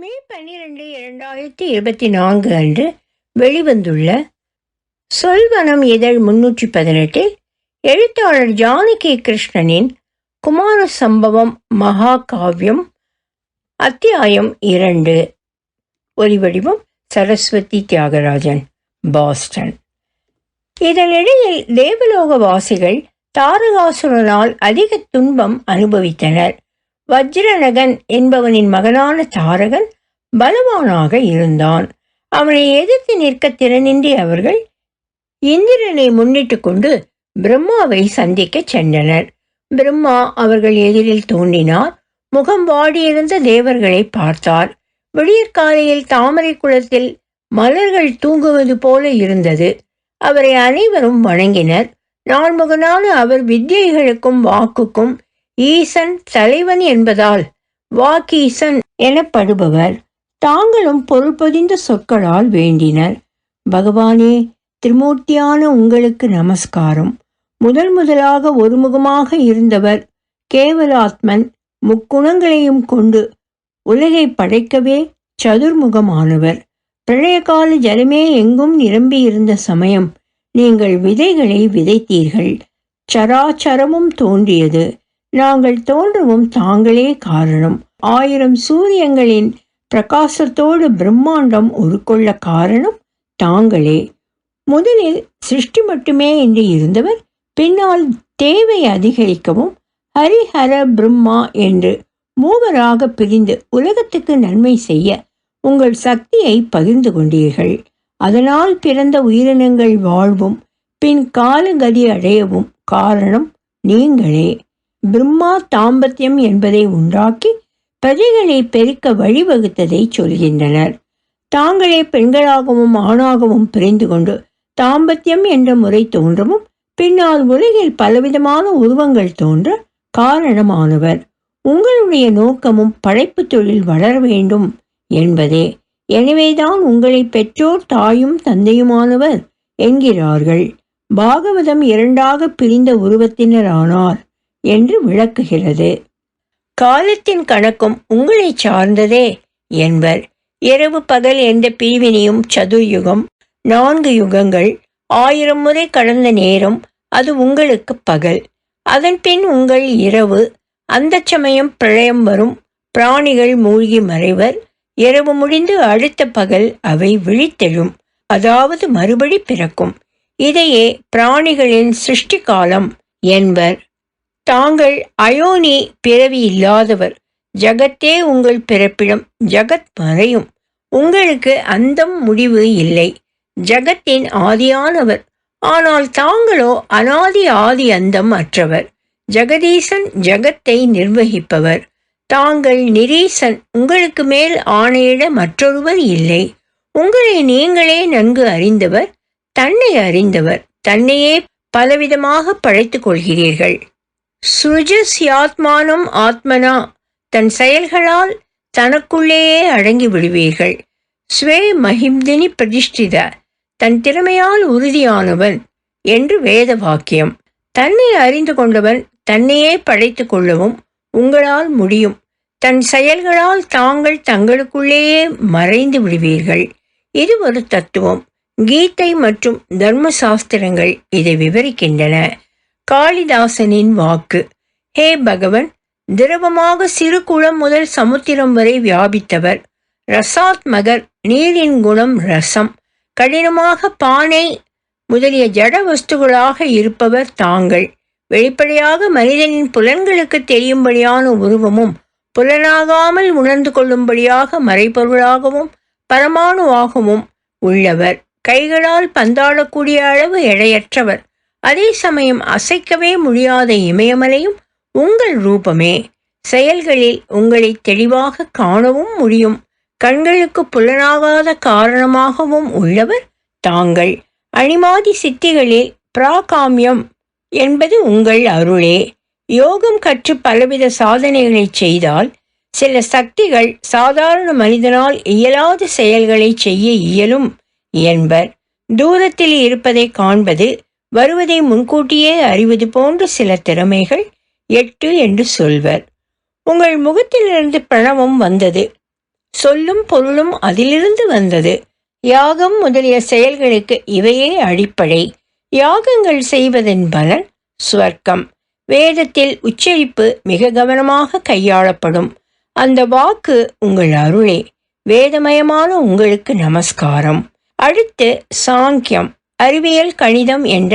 மே பன்னிரெண்டு இரண்டாயிரத்தி இருபத்தி நான்கு அன்று வெளிவந்துள்ள சொல்வனம் இதழ் முன்னூற்றி பதினெட்டில் எழுத்தாளர் ஜானகி கிருஷ்ணனின் குமார சம்பவம் மகாகாவியம் அத்தியாயம் இரண்டு. ஒலிவடிவம் சரஸ்வதி தியாகராஜன் பாஸ்டன். இதனிடையில் தேவலோக வாசிகள் தாரகாசுரனால் அதிக துன்பம் அனுபவித்தனர். வஜ்ரநகன் என்பவனின் மகனான தாரகன் பலவானாக இருந்தான். அவனை எதிர்த்து நிற்க திறனின்றி அவர்கள் இந்திரனை முன்னிட்டு கொண்டு பிரம்மாவை சந்திக்க சென்றனர். பிரம்மா அவர்கள் எதிரில் தோன்றினார். முகம் வாடியிருந்த தேவர்களை பார்த்தார். விடியற்காலையில் தாமரை குளத்தில் மலர்கள் தூங்குவது போல இருந்தது. அவரை அனைவரும் வணங்கினர். நான்முகனான அவர் வித்தியைகளுக்கும் வாக்குக்கும் ஈசன் தலைவன் என்பதால் வாக்கீசன் எனப்படுபவர். தாங்களும் பொருள் பொதிந்த சொற்களால் வேண்டினர். பகவானே திருமூர்த்தியான உங்களுக்கு நமஸ்காரம். முதல் முதலாக ஒருமுகமாக இருந்தவர் கேவலாத்மன். முக்குணங்களையும் கொண்டு உலகை படைக்கவே சதுர்முகமானவர். பிரளயகால ஜலமே எங்கும் நிரம்பியிருந்த சமயம் நீங்கள் விதைகளை விதைத்தீர்கள். சராச்சரமும் தோன்றியது. நாங்கள் தோன்றவும் தாங்களே காரணம். ஆயிரம் சூரியங்களின் பிரகாசத்தோடு பிரம்மாண்டம் உருக்கொள்ள காரணம் தாங்களே. முதலில் சிருஷ்டி மட்டுமே என்று இருந்தவர் பின்னால் தேவை அதிகரிக்கவும் ஹரிஹர பிரம்மா என்று மூவராக பிரிந்து உலகத்துக்கு நன்மை செய்ய உங்கள் சக்தியை பகிர்ந்து கொண்டீர்கள். அதனால் பிறந்த உயிரினங்கள் வாழ்வும் பின் காலகதி அடையவும் காரணம் நீங்களே. பிரம்மா தாம்பத்தியம் என்பதை உண்டாக்கி பிரஜைகளை பெருக்க வழிவகுத்ததை சொல்கின்றனர். தாங்களே பெண்களாகவும் ஆணாகவும் பிரிந்து கொண்டு தாம்பத்தியம் என்ற முறை தோன்றவும் பின்னால் உலகில் பலவிதமான உருவங்கள் தோன்ற காரணமானவர். உங்களுடைய நோக்கமும் படைப்பு தொழில் வளர வேண்டும் என்பதே. எனவேதான் உங்களை பெற்றோர் தாயும் தந்தையுமானவர் என்கிறார்கள். பாகவதம் இரண்டாக பிரிந்த உருவத்தினரானார். என்று விளக்குகிறது. காலத்தின் கணக்கும் உங்களை சார்ந்ததே என்பர். இரவு பகல் எந்த பிரிவினையும் சதுர்யுகம் நான்கு யுகங்கள் ஆயிரம் முறை கடந்த நேரம் அது உங்களுக்கு பகல். அதன்பின் உங்கள் இரவு அந்த சமயம் பிரளயம் வரும் பிராணிகள் மூழ்கி மறைவர். இரவு முடிந்து அடுத்த பகல் அவை விழித்தெழும் அதாவது மறுபடி பிறக்கும். இதையே பிராணிகளின் சிருஷ்டி காலம் என்பர். தாங்கள் அயோனி பிறவி இல்லாதவர் ஜகத்தே உங்கள் பிறப்பிடம் ஜகத் மறையும். உங்களுக்கு அந்தம் முடிவு இல்லை. ஜகத்தின் ஆதியானவர். ஆனால் தாங்களோ அனாதி ஆதி அந்தம் அற்றவர். ஜெகதீசன் ஜகத்தை நிர்வகிப்பவர். தாங்கள் நிரீசன் உங்களுக்கு மேல் ஆணையிட மற்றொருவர் இல்லை. உங்களை நீங்களே நன்கு அறிந்தவர் தன்னை அறிந்தவர். தன்னையே பலவிதமாக படைத்துக் கொள்கிறீர்கள். சுஜஸ்யாத்மானம் ஆத்மனா. தன் செயல்களால் தனக்குள்ளேயே அடங்கி விடுவீர்கள். ஸ்வே மஹிம்தினி பிரதிஷ்டித. தன் திறமையால் உறுதியானவன் என்று வேத வாக்கியம் தன்னை அறிந்து கொண்டவன் தன்னையே படைத்து கொள்ளவும் உங்களால் முடியும். தன் செயல்களால் தாங்கள் தங்களுக்குள்ளேயே மறைந்து விடுவீர்கள். இது ஒரு தத்துவம். கீதை மற்றும் தர்ம சாஸ்திரங்கள் இதை விவரிக்கின்றன. காளிதாசனின் வாக்கு. ஹே பகவன் திரவமாக சிறு குளம் முதல் சமுத்திரம் வரை வியாபித்தவர். ரசாத்மகர் நீரின் குணம் ரசம். கடினமாக பானை முதலிய ஜட வஸ்துகளாக இருப்பவர் தாங்கள். வெளிப்படையாக மனிதனின் புலன்களுக்கு தெரியும்படியான உருவமும் புலனாகாமல் உணர்ந்து கொள்ளும்படியாக மறைபொருளாகவும் பரமாணுவாகவும் உள்ளவர். கைகளால் பந்தாடக்கூடிய அளவு எடையற்றவர். அதே சமயம் அசைக்கவே முடியாத இமயமலையும் உங்கள் ரூபமே. செயல்களில் உங்களை தெளிவாக காணவும் முடியும். கண்களுக்கு புலனாகாத காரணமாகவும் உள்ளவர் தாங்கள். அணிமாதி சித்திகளில் பிராகாமியம் என்பது உங்கள் அருளே. யோகம் கற்று பலவித சாதனைகளை செய்தால் சில சக்திகள் சாதாரண மனிதனால் இயலாத செயல்களை செய்ய இயலும் என்பர். தூரத்தில் இருப்பதை காண்பது வருவதை முன்கூட்டியே அறிவது போன்ற சில திறமைகள் எட்டு என்று சொல்வர். உங்கள் முகத்திலிருந்து பிரணவம் வந்தது. சொல்லும் பொருளும் அதிலிருந்து வந்தது. யாகம் முதலிய செயல்களுக்கு இவையே அடிப்படை. யாகங்கள் செய்வதன் பலன் சுவர்க்கம். வேதத்தில் உச்சரிப்பு மிக கவனமாக கையாளப்படும். அந்த வாக்கு உங்கள் அருளே. வேதமயமான உங்களுக்கு நமஸ்காரம். அடுத்து சாங்கியம். அறிவியல் கணிதம் என்ற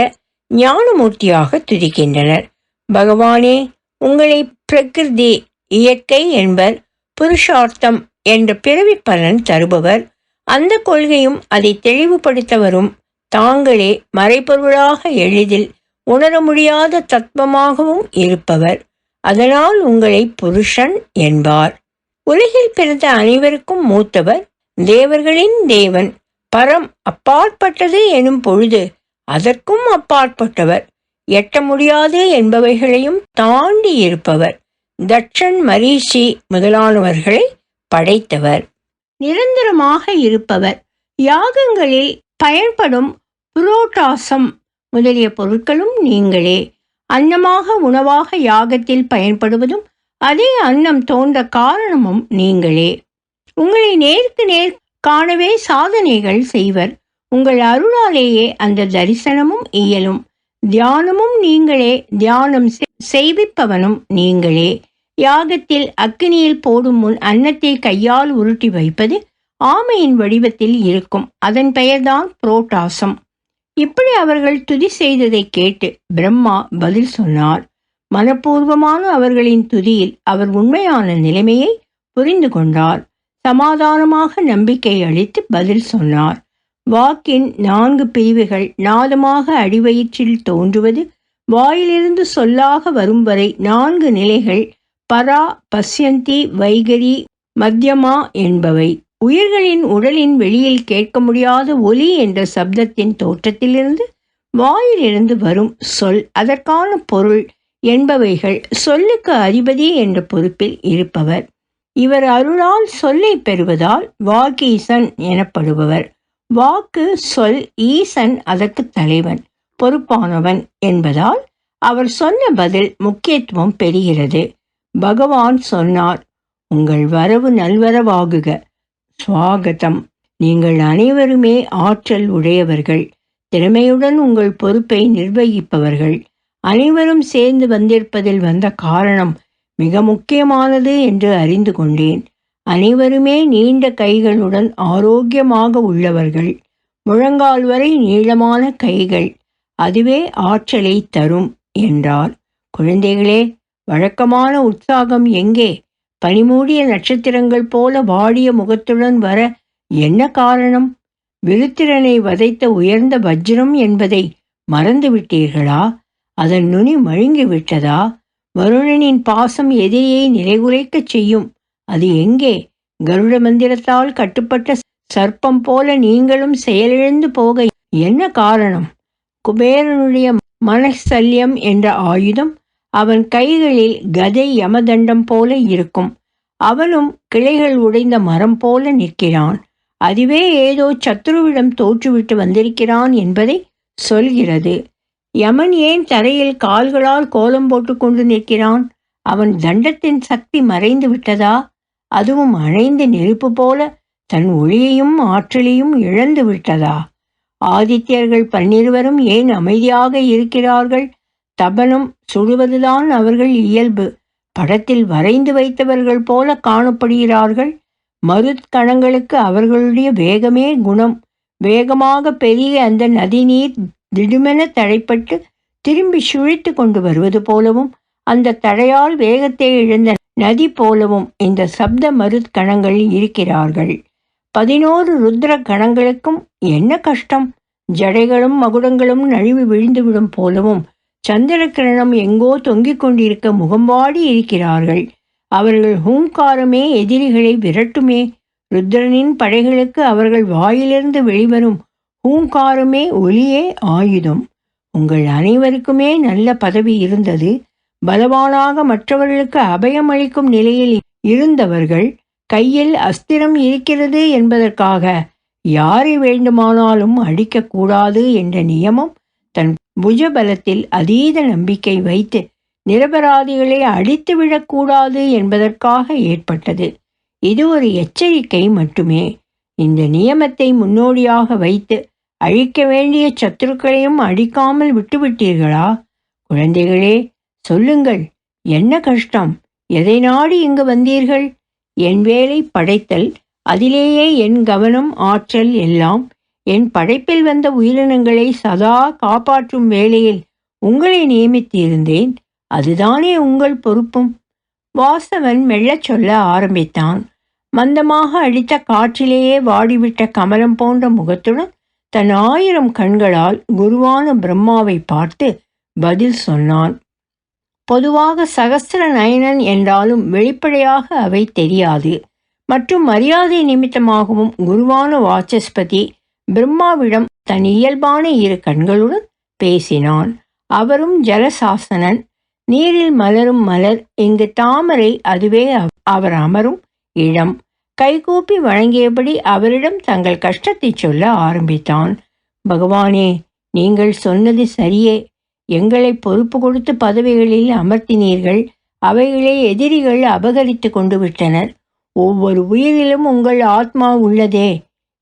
ஞானமூர்த்தியாக துதிக்கின்றனர். பகவானே உங்களை பிரகிருதி இயற்கை என்பர் புருஷார்த்தம் என்ற பிறவி பலன் தருபவர் அந்த கொள்கையும் அதை தெளிவுபடுத்தவரும் தாங்களே மறைபொருளாக எளிதில் உணர முடியாத தத்துவமாகவும் இருப்பவர். அதனால் உங்களை புருஷன் என்பார். உலகில் பிறந்த அனைவருக்கும் மூத்தவர் தேவர்களின் தேவன். பரம் அப்பாற்பட்டது எனும் பொழுது அதற்கும் அப்பாற்பட்டவர். எட்ட முடியாது என்பவைகளையும் தாண்டி இருப்பவர். தட்சன் மரீஷி முதலானவர்களை படைத்தவர். நிரந்தரமாக இருப்பவர். யாகங்களில் பயன்படும் புரோட்டாசம் முதலிய பொருட்களும் நீங்களே. அன்னமாக உணவாக யாகத்தில் பயன்படுவதும் அதே அன்னம் தோன்ற காரணமும் நீங்களே. உங்களை நேருக்கு நேர் காணவே சாதனைகள் செய்வர். உங்கள் அருளாலேயே அந்த தரிசனமும் இயலும். தியானமும் நீங்களே தியானம் செய்விப்பவனும் நீங்களே. யாகத்தில் அக்கினியில் போடும் முன் அன்னத்தை கையால் உருட்டி வைப்பது ஆமையின் வடிவத்தில் இருக்கும். அதன் பெயர்தான் புரோட்டாசம். இப்படி அவர்கள் துதி செய்ததை கேட்டு பிரம்மா பதில் சொன்னார். மனப்பூர்வமான அவர்களின் துதியில் அவர் உண்மையான நிலைமையை புரிந்து கொண்டார். சமாதானமாக நம்பிக்கை அளித்து பதில் சொன்னார். வாக்கின் நான்கு பிரிவுகள் நாதமாக அடிவயிற்றில் தோன்றுவது வாயிலிருந்து சொல்லாக வரும் வரை நான்கு நிலைகள் பரா பஸ்யந்தி வைகரி மத்தியமா என்பவை. உயிர்களின் உடலின் வெளியில் கேட்க முடியாத ஒலி என்ற சப்தத்தின் தோற்றத்திலிருந்து வாயிலிருந்து வரும் சொல் அதற்கான பொருள் என்பவைகள் சொல்லுக்கு அதிபதி என்ற பொறுப்பில் இருப்பவர். இவர் அருளால் சொல்லை பெறுவதால் வாகீசன் எனப்படுபவர். வாக்கு சொல் ஈசன் அதற்கு தலைவன் பொறுப்பானவன் என்பதால் அவர் சொன்ன பதில் முக்கியத்துவம் பெறுகிறது. பகவான் சொன்னார் உங்கள் வரவு நல்வரவாகுக. சுவாகதம். நீங்கள் அனைவருமே ஆற்றல் உடையவர்கள். திறமையுடன் உங்கள் பொறுப்பை நிர்வகிப்பவர்கள். அனைவரும் சேர்ந்து வந்திருப்பதில் வந்த காரணம் மிக முக்கியமானது என்று அறிந்து கொண்டேன். அனைவருமே நீண்ட கைகளுடன் ஆரோக்கியமாக உள்ளவர்கள். முழங்கால் வரை நீளமான கைகள். அதுவே ஆற்றலை தரும் என்றார். குழந்தைகளே வழக்கமான உற்சாகம் எங்கே? பனிமூடிய நட்சத்திரங்கள் போல வாடிய முகத்துடன் வர என்ன காரணம்? விருத்திரனை வதைத்த உயர்ந்த வஜ்ரம் என்பதை மறந்துவிட்டீர்களா? அதன் நுனி மழுங்கி விட்டதா வருணனின் பாசம் எதிரியை நிலைகுலைக்கச் செய்யும். அது எங்கே? கருட மந்திரத்தால் கட்டுப்பட்ட சர்ப்பம் போல நீங்களும் செயலிழந்து போக என்ன காரணம்? குபேரனுடைய மனசல்யம் என்ற ஆயுதம் அவன் கைகளில் கதை யமதண்டம் போல இருக்கும். அவனும் கிளைகள் உடைந்த மரம் போல நிற்கிறான். அதுவே ஏதோ சத்ருவிடம் தோற்றுவிட்டு வந்திருக்கிறான் என்பதை சொல்கிறது. யமன் ஏன் தரையில் கால்களால் கோலம் போட்டு கொண்டு நிற்கிறான்? அவன் தண்டத்தின் சக்தி மறைந்து விட்டதா? அதுவும் அணைந்த நெருப்பு போல தன் ஒளியையும் ஆற்றலையும் இழந்து விட்டதா? ஆதித்யர்கள் பன்னிருவரும் ஏன் அமைதியாக இருக்கிறார்கள்? தபனம் சுடுவதுதான் அவர்கள் இயல்பு. படத்தில் வரைந்து வைத்தவர்கள் போல காணப்படுகிறார்கள். மருத்கணங்களுக்கு அவர்களுடைய வேகமே குணம். வேகமாக பெரிய அந்த நதிநீர் திடுமென தடைப்பட்டு திரும்பி சுழித்து கொண்டு வருவது போலவும் அந்த தடையால் வேகத்தை இழந்த நதி போலவும் இந்த சப்த மருத்கணங்கள் இருக்கிறார்கள். பதினோரு ருத்ர கணங்களுக்கும் என்ன கஷ்டம்? ஜடைகளும் மகுடங்களும் நழுவி விழுந்துவிடும் போலவும் சந்திர கிரணம் எங்கோ தொங்கிக் கொண்டிருக்க முகம்பாடி இருக்கிறார்கள். அவர்கள் ஹூங்காரமே எதிரிகளை விரட்டுமே. ருத்ரனின் படைகளுக்கு அவர்கள் வாயிலிருந்து வெளிவரும் பூங்காருமே ஒளியே ஆயுதம். உங்கள் அனைவருக்குமே நல்ல பதவி இருந்தது. பலவானாக மற்றவர்களுக்கு அபயம் அளிக்கும் நிலையில் இருந்தவர்கள் கையில் அஸ்திரம் இருக்கிறது என்பதற்காக யாரை வேண்டுமானாலும் அடிக்கக்கூடாது என்ற நியமம் தன் புஜபலத்தில் அதீத நம்பிக்கை வைத்து நிரபராதிகளை அடித்து விடக்கூடாது என்பதற்காக ஏற்பட்டது. இது ஒரு எச்சரிக்கை மட்டுமே. இந்த நியமத்தை முன்னோடியாக வைத்து அழிக்க வேண்டிய சத்துருக்களையும் அழிக்காமல் விட்டுவிட்டீர்களா? குழந்தைகளே சொல்லுங்கள். என்ன கஷ்டம்? எதை நாடி இங்கு வந்தீர்கள்? என் வேலை படைத்தல் அதிலேயே என் கவனம் ஆற்றல் எல்லாம். என் படைப்பில் வந்த உயிரினங்களை சதா காப்பாற்றும் வேளையில் உங்களை நியமித்திருந்தேன். அதுதானே உங்கள் பொறுப்பும்? வாசவன் மெல்லச் சொல்ல ஆரம்பித்தான். மந்தமாக அடித்த காற்றிலேயே வாடிவிட்ட கமலம் போன்ற முகத்துடன் தன் ஆயிரம் கண்களால் குருவான பிரம்மாவை பார்த்து பதில் சொன்னான். பொதுவாக சகஸ்திர நயனன் என்றாலும் வெளிப்படையாக அவை தெரியாது. மற்றும் மரியாதை நிமித்தமாகவும் குருவான வாச்சஸ்பதி பிரம்மாவிடம் தன் இயல்பான இரு கண்களுடன் பேசினான். அவரும் ஜலசாசனன். நீரில் மலரும் மலர் இங்கு தாமரை அதுவே அவர் அமரும் இடம். கைகூப்பி வழங்கியபடி அவரிடம் தங்கள் கஷ்டத்தை சொல்ல ஆரம்பித்தான். பகவானே நீங்கள் சொன்னது சரியே. எங்களை பொறுப்பு கொடுத்து பதவிகளில் அமர்த்தினீர்கள். அவைகளை எதிரிகள் அபகரித்து கொண்டு விட்டனர். ஒவ்வொரு உயிரிலும் உங்கள் ஆத்மா உள்ளதே.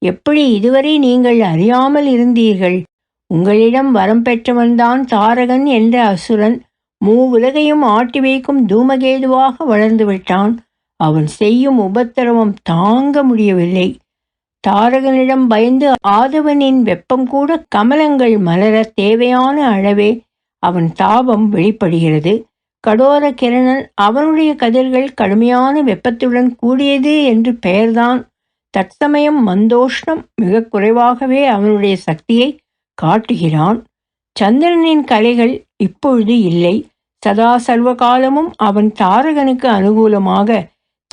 எப்படி இதுவரை நீங்கள் அறியாமல் இருந்தீர்கள்? உங்களிடம் வரம் பெற்றவன்தான் தாரகன் என்ற அசுரன். மூ உலகையும் ஆட்டி வைக்கும் தூமகேதுவாக வளர்ந்து விட்டான். அவன் செய்யும் உபத்திரவம் தாங்க முடியவில்லை. தாரகனிடம் பயந்து ஆதவனின் வெப்பம் கூட கமலங்கள் மலர தேவையான அளவே அவன் தாபம் வெளிப்படுகிறது. கடோர கிரணன் அவனுடைய கதிர்கள் கடுமையான வெப்பத்துடன் கூடியது என்று பெயர்தான். தற்சமயம் மந்தோஷ்ணம் மிக குறைவாகவே அவனுடைய சக்தியை காட்டுகிறான். சந்திரனின் கலைகள் இப்பொழுது இல்லை. சதா சர்வகாலமும் அவன் தாரகனுக்கு அனுகூலமாக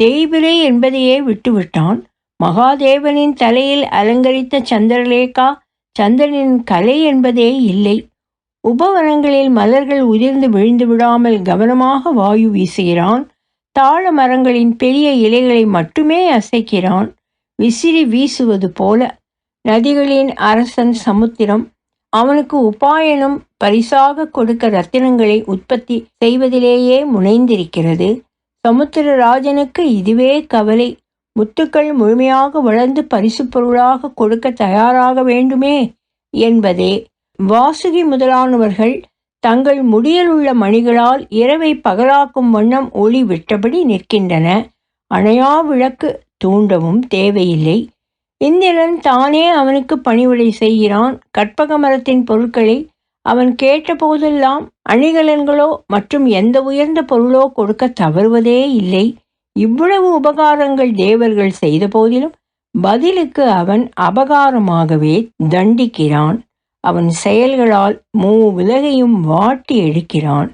தேய்பிரை என்பதையே விட்டுவிட்டான். மகாதேவனின் தலையில் அலங்கரித்த சந்திரலேகா சந்திரனின் கலை என்பதே இல்லை. உபவனங்களில் மலர்கள் உதிர்ந்து விழுந்து விடாமல் கவனமாக வாயு வீசுகிறான். தாழ மரங்களின் பெரிய இலைகளை மட்டுமே அசைக்கிறான். விசிறி வீசுவது போல. நதிகளின் அரசன் சமுத்திரம். அவனுக்கு உபாயனம் பரிசாக கொடுக்க ரத்தினங்களை உற்பத்தி செய்வதிலேயே முனைந்திருக்கிறது. சமுத்திரராஜனுக்கு இதுவே கவலை. முத்துக்கள் முழுமையாக வளர்ந்து பரிசு பொருளாக கொடுக்க தயாராக வேண்டுமே என்பதே. வாசுகி முதலானவர்கள் தங்கள் முடியில் உள்ள மணிகளால் இரவை பகலாக்கும் வண்ணம் ஒளி விட்டபடி நிற்கின்றன. அணையா விளக்கு தூண்டவும் தேவையில்லை. இந்திரன் தானே அவனுக்கு பணிவிடை செய்கிறான். கற்பக மரத்தின் பொருட்களை அவன் கேட்ட போதெல்லாம் அணிகலன்களோ மற்றும் எந்த உயர்ந்த பொருளோ கொடுக்க தவறுவதே இல்லை. இவ்வளவு உபகாரங்கள் தேவர்கள் செய்த போதிலும் பதிலுக்கு அவன் அபகாரமாகவே தண்டிக்கிறான். அவன் செயல்களால் மூ உலகையும் வாட்டி எடுக்கிறான்.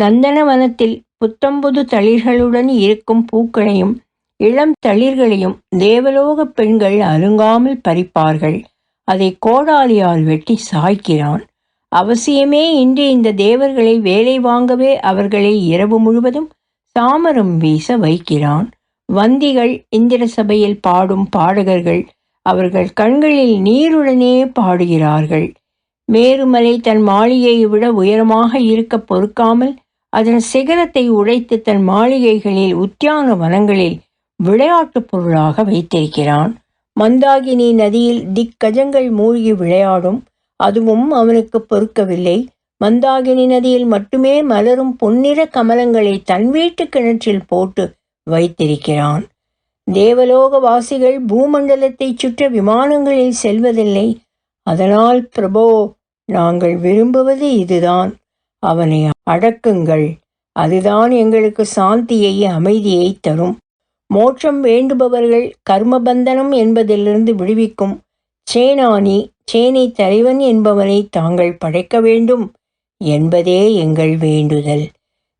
நந்தனவனத்தில் புத்தம்புது தளிர்களுடன் இருக்கும் பூக்களையும் இளம் தளிர்களையும் தேவலோக பெண்கள் அருங்காமல் பறிப்பார்கள். அதை கோடாலியால் வெட்டி சாய்க்கிறான். அவசியமே இன்று இந்த தேவர்களை வேலை வாங்கவே அவர்களை இரவு முழுவதும் சாமரம் வீச வைக்கிறான். வந்திகள் இந்திர சபையில் பாடும் பாடகர்கள் அவர்கள் கண்களில் நீருடனே பாடுகிறார்கள். மேருமலை தன் மாளிகையை விட உயரமாக இருக்க பொறுக்காமல் அதன் சிகரத்தை உடைத்து தன் மாளிகைகளில் உத்தியான வனங்களில் விளையாட்டுப் பொருளாக வைத்திருக்கிறான். மந்தாகினி நதியில் திக்கஜங்கள் மூழ்கி விளையாடும் அதுவும் அவனுக்கு பொறுக்கவில்லை. மந்தாகினி நதியில் மட்டுமே மலரும் பொன்னிற கமலங்களை தன் வீட்டு கிணற்றில் போட்டு வைத்திருக்கிறான். தேவலோக வாசிகள் பூமண்டலத்தை சுற்ற விமானங்களில் செல்வதில்லை. அதனால் பிரபோ நாங்கள் விரும்புவது இதுதான். அவனை அடக்குங்கள். அதுதான் எங்களுக்கு சாந்தியை அமைதியை தரும். மோட்சம் வேண்டுபவர்கள் கர்மபந்தனம் என்பதிலிருந்து விடுவிக்கும். சேனானி சேனை தலைவன் என்பவனை தாங்கள் படைக்க வேண்டும் என்பதே எங்கள் வேண்டுதல்.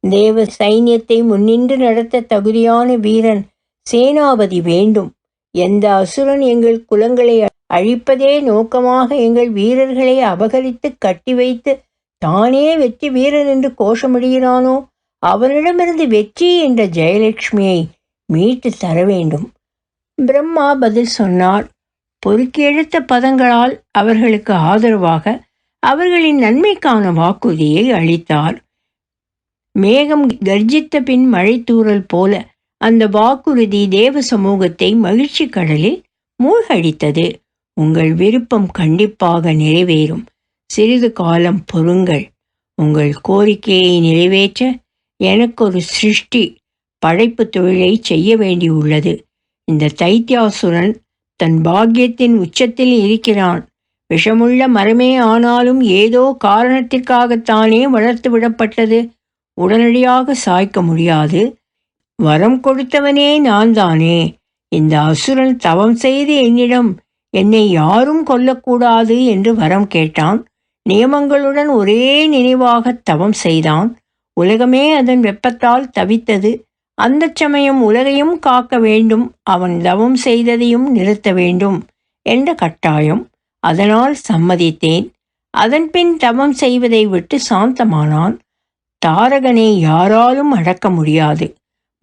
தேவ சைன்யத்தை முன்னின்று நடத்த தகுதியான வீரன் சேனாபதி வேண்டும். எந்த அசுரன் எங்கள் குலங்களை அழிப்பதே நோக்கமாக எங்கள் வீரர்களை அபகரித்து கட்டி வைத்து தானே வெற்றி வீரன் என்று கோஷமிடுகிறானோ அவனிடமிருந்து வெற்றி என்ற ஜெயலட்சுமியை மீட்டு தர வேண்டும். பிரம்மா பதில் சொன்னார் பொறுக்கெழுத்த பதங்களால் அவர்களுக்கு ஆதரவாக அவர்களின் நன்மைக்கான வாக்குறுதியை அளித்தார். மேகம் கர்ஜித்த பின் மழை தூறல் போல அந்த வாக்குறுதி தேவ சமூகத்தை மகிழ்ச்சி கடலில் மூழ்கடித்தது. உங்கள் விருப்பம் கண்டிப்பாக நிறைவேறும். சிறிது காலம் பொறுங்கள். உங்கள் கோரிக்கையை நிறைவேற்ற எனக்கு ஒரு சிருஷ்டி படைப்பு தொழிலை செய்ய வேண்டியுள்ளது. இந்த தைத்தியாசுரன் தன் பாக்கியத்தின் உச்சத்தில் இருக்கிறான். விஷமுள்ள மரமே ஆனாலும் ஏதோ காரணத்திற்காகத்தானே வளர்த்து விடப்பட்டது. உடனடியாக சாய்க்க முடியாது. வரம் கொடுத்தவனே நான் தானே இந்த அசுரன் தவம் செய்து என்னிடம் என்னை யாரும் கொல்லக்கூடாது என்று வரம் கேட்டான். நியமங்களுடன் ஒரே நினைவாக தவம் செய்தான். உலகமே அதன் வெப்பத்தால் தவித்தது. அந்த சமயம் உலகையும் காக்க வேண்டும் அவன் தவம் செய்ததையும் நிறுத்த வேண்டும் என்ற கட்டாயம் அதனால் சம்மதித்தேன். அதன்பின் தவம் செய்வதை விட்டு சாந்தமானான். தாரகனை யாராலும் அடக்க முடியாது.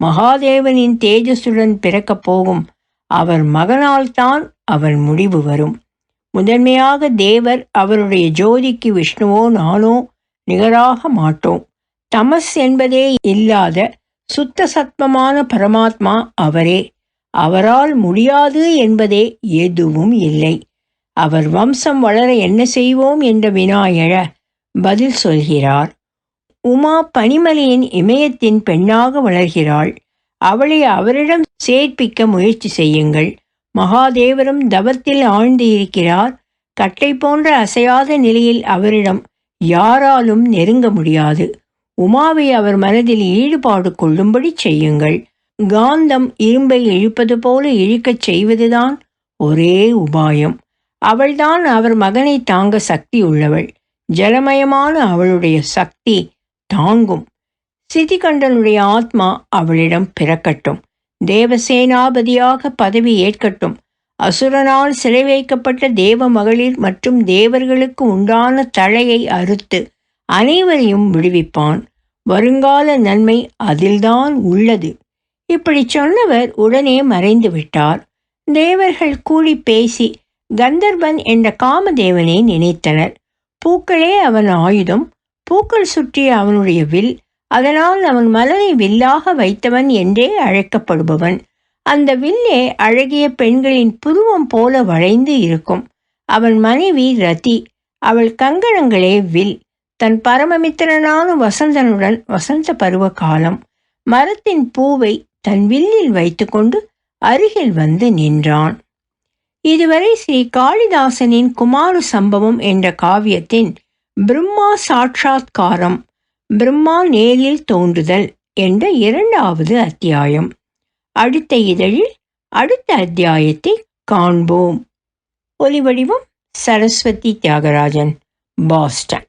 மகாதேவனின் தேஜஸுடன் பிறக்கப் போகும் அவர் மகனால்தான் அவர் முடிவு வரும். முதன்மையாக தேவர் அவருடைய ஜோதிக்கு விஷ்ணுவோ நானோ நிகராக மாட்டோம். தமஸ் என்பதே இல்லாத சுத்த சத்மமான பரமாத்மா அவரே. அவரால் முடியாது என்பதே எதுவும் இல்லை. அவர் வம்சம் வளர என்ன செய்வோம் என்ற வினா எழ பதில் சொல்கிறார். உமா பனிமலையின் இமயத்தின் பெண்ணாக வளர்கிறாள். அவளை அவரிடம் சேர்ப்பிக்க முயற்சி செய்யுங்கள். மகாதேவரும் தவத்தில் ஆழ்ந்து இருக்கிறார். கட்டை போன்ற அசையாத நிலையில் அவரிடம் யாராலும் நெருங்க முடியாது. உமாவை அவர் மனதில் ஈடுபாடு கொள்ளும்படி செய்யுங்கள். காந்தம் இரும்பை இழுப்பது போல இழுக்கச் செய்வதுதான் ஒரே உபாயம். அவள்தான் அவர் மகனை தாங்க சக்தி உள்ளவள். ஜலமயமான அவளுடைய சக்தி தாங்கும். சிதிகண்டனுடைய ஆத்மா அவளிடம் பிறக்கட்டும். தேவசேனாபதியாக பதவி ஏற்கட்டும். அசுரனால் சிறை வைக்கப்பட்ட தேவ மகளிர் மற்றும் தேவர்களுக்கு உண்டான தழையை அறுத்து அனைவரையும் விடுவிப்பான். வருங்கால நன்மை அதில்தான் உள்ளது. இப்படி சொன்னவர் உடனே மறைந்து விட்டார். தேவர்கள் கூடி பேசி கந்தர்வன் என்ற காமதேவனை நினைத்தனர். பூக்களே அவன் ஆயுதம். பூக்கள் சுற்றிய அவனுடைய வில் அதனால் அவன் மலரை வில்லாக வைத்தவன் என்றே அழைக்கப்படுபவன். அந்த வில்லே அழகிய பெண்களின் புருவம் போல வளைந்து இருக்கும். அவன் மனைவி ரதி அவள் கங்கணங்களே வில். தன் பரமமித்திரனான வசந்தனுடன் வசந்த பருவ காலம் மரத்தின் பூவை தன் வில்லில் வைத்துக்கொண்டு அருகில் வந்து நின்றான். இதுவரை ஸ்ரீ காளிதாசனின் குமார சம்பவம் என்ற காவியத்தின் பிரம்மா சாட்சாத்காரம் பிரம்மா நேரில் தோன்றுதல் என்ற இரண்டாவது அத்தியாயம். அடுத்த இதழில் அடுத்த அத்தியாயத்தை காண்போம். ஒலிவடிவம் சரஸ்வதி தியாகராஜன் பாஸ்டன்.